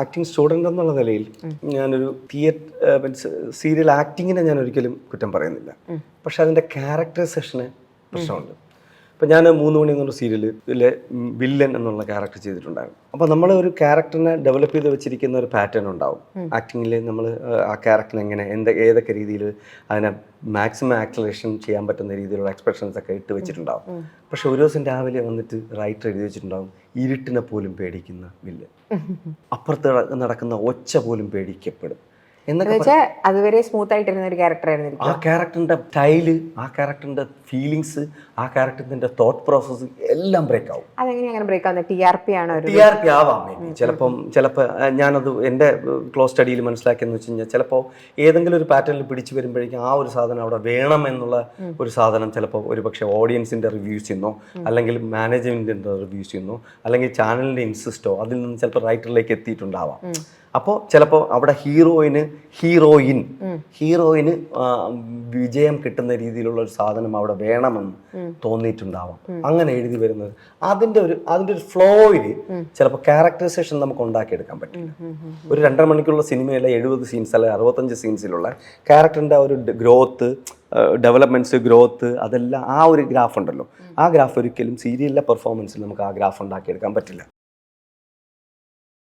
Acting student എന്നുള്ള നിലയിൽ ഞാനൊരു തിയേറ്റർ മീൻസ് സീരിയൽ ആക്ടിങ്ങിനെ ഞാൻ ഒരിക്കലും കുറ്റം പറയുന്നില്ല. പക്ഷെ അതിന്റെ ക്യാരക്ടറൈസേഷന് പ്രശ്നമുണ്ട്. ഇപ്പം ഞാൻ മൂന്ന് മണി എന്നുള്ള സീരിയലിലെ വില്ലൻ എന്നുള്ള ക്യാരക്ടർ ചെയ്തിട്ടുണ്ടായിരുന്നു. അപ്പോൾ നമ്മൾ ഒരു ക്യാരക്ടറിനെ ഡെവലപ്പ് ചെയ്ത് വെച്ചിരിക്കുന്ന ഒരു പാറ്റേൺ ഉണ്ടാവും. ആക്ടിങ്ങിൽ നമ്മൾ ആ ക്യാരക്ടറിനെ എങ്ങനെ എന്ത് ഏതൊക്കെ രീതിയിൽ അതിനെ മാക്സിമം ആക്സലേഷൻ ചെയ്യാൻ പറ്റുന്ന രീതിയിലുള്ള എക്സ്പ്രഷൻസ് ഒക്കെ ഇട്ട് വെച്ചിട്ടുണ്ടാവും. പക്ഷെ ഒരു ദിവസം രാവിലെ വന്നിട്ട് റൈറ്റർ എഴുതി വെച്ചിട്ടുണ്ടാവും ഇരുട്ടിനെ പോലും പേടിക്കുന്ന വില്ലൻ. അപ്പുറത്ത് നടക്കുന്ന ഒച്ച പോലും പേടിക്കപ്പെടും. എന്നുവെച്ചാൽ അതുവരെ സ്മൂത്ത് ആയിട്ടിരുന്ന ഒരു ക്യാരക്ടർ ആയിരുന്നു ആ ക്യാരക്ടറിന്റെ സ്റ്റൈൽ ആ ക്യാരക്ടറിന്റെ ഫീലിങ്സ് ആ ക്യാരക്ടറിന്റെ തോട്ട് പ്രോസസ് എല്ലാം ബ്രേക്ക് ആവും. അതെങ്ങനെ അങ്ങനെ ബ്രേക്ക് ആവുന്നത് ടി ആർ പി ആണോ ടി ആർ പി ആവാം ചിലപ്പം ചിലപ്പോൾ ഞാനത് എന്റെ ക്ലോസ് സ്റ്റഡിയിൽ മനസ്സിലാക്കിയെന്ന് വെച്ച് കഴിഞ്ഞാൽ ചിലപ്പോൾ ഏതെങ്കിലും ഒരു പാറ്റേണിൽ പിടിച്ചു വരുമ്പോഴേക്കും ആ ഒരു സാധനം അവിടെ വേണം എന്നുള്ള ഒരു സാധനം ചിലപ്പോൾ ഒരു പക്ഷേ ഓഡിയൻസിന്റെ റിവ്യൂസ് ചെയ്യുന്നോ അല്ലെങ്കിൽ മാനേജ്മെന്റിന്റെ റിവ്യൂസ് ചെയ്യുന്നോ അല്ലെങ്കിൽ ചാനലിന്റെ ഇൻസിസ്റ്റോ അതിൽ നിന്ന് ചിലപ്പോൾ റൈറ്ററിലേക്ക് എത്തിയിട്ടുണ്ടാവാം. അപ്പോൾ ചിലപ്പോൾ അവിടെ ഹീറോയിന് ഹീറോയിൻ. ഹീറോയിന് വിജയം കിട്ടുന്ന രീതിയിലുള്ള ഒരു സാധനം അവിടെ വേണമെന്ന് തോന്നിയിട്ടുണ്ടാവാം. അങ്ങനെ എഴുതി വരുന്നത്. അതിന്റെ ഒരു അതിന്റെ ഒരു ഫ്ലോയിൽ ചിലപ്പോൾ ക്യാരക്ടറൈസേഷൻ നമുക്ക് ഉണ്ടാക്കിയെടുക്കാൻ പറ്റില്ല. ഒരു രണ്ടര മണിക്കുള്ള സിനിമയിലെ എഴുപത് സീൻസ് അല്ലെങ്കിൽ അറുപത്തഞ്ച് സീൻസിലുള്ള ക്യാരക്ടറിന്റെ ഒരു ഗ്രോത്ത് ഡെവലപ്മെന്റ്സ് ഗ്രോത്ത് അതെല്ലാം ആ ഒരു ഗ്രാഫ് ഉണ്ടല്ലോ. ആ ഗ്രാഫ് ഒരിക്കലും സീരിയലിലെ പെർഫോമൻസിൽ നമുക്ക് ആ ഗ്രാഫ് ഉണ്ടാക്കിയെടുക്കാൻ പറ്റില്ല.